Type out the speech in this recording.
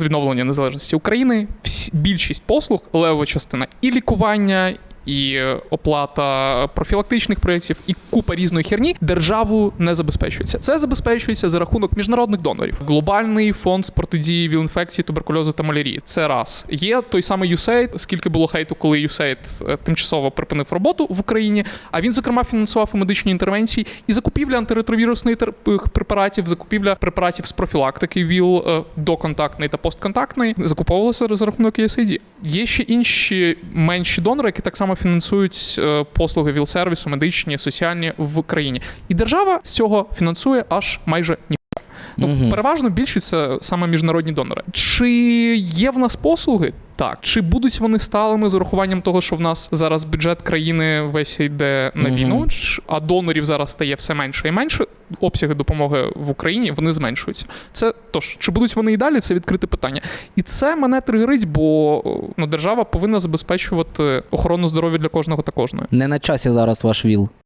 з відновлення незалежності України більшість послуг, левова частина і лікування. І е, оплата профілактичних проєктів, і купа різної херні державу не забезпечується. Це забезпечується за рахунок міжнародних донорів. Глобальний фонд з протидії віл-інфекції, туберкульозу та малярії. Це раз є той самий USAID, скільки було хейту, коли USAID е, тимчасово припинив роботу в Україні. А він, зокрема, фінансував і медичні інтервенції і закупівля антиретровірусних препаратів, закупівля препаратів з профілактики ВІЛ е, та постконтактної закуповувалася за рахунок USAID. Є ще інші менші донори, які так само фінансують е, послуги ВІЛ-сервісу, медичні, соціальні в країні. І держава з цього фінансує аж майже ні. Ну, Мгм. переважно більшість це саме міжнародні донори. Чи є в нас послуги? Так, чи будуть вони сталими з урахуванням того, що в нас зараз бюджет країни весь йде на війну, а донорів зараз стає все менше і менше. Обсяги допомоги в Україні вони зменшуються. Це тож, чи будуть вони і далі? Це відкрите питання. І це мене тригерить, бо ну, держава повинна забезпечувати охорону здоров'я для кожного та кожної. Не на часі зараз ваш ВІЛ.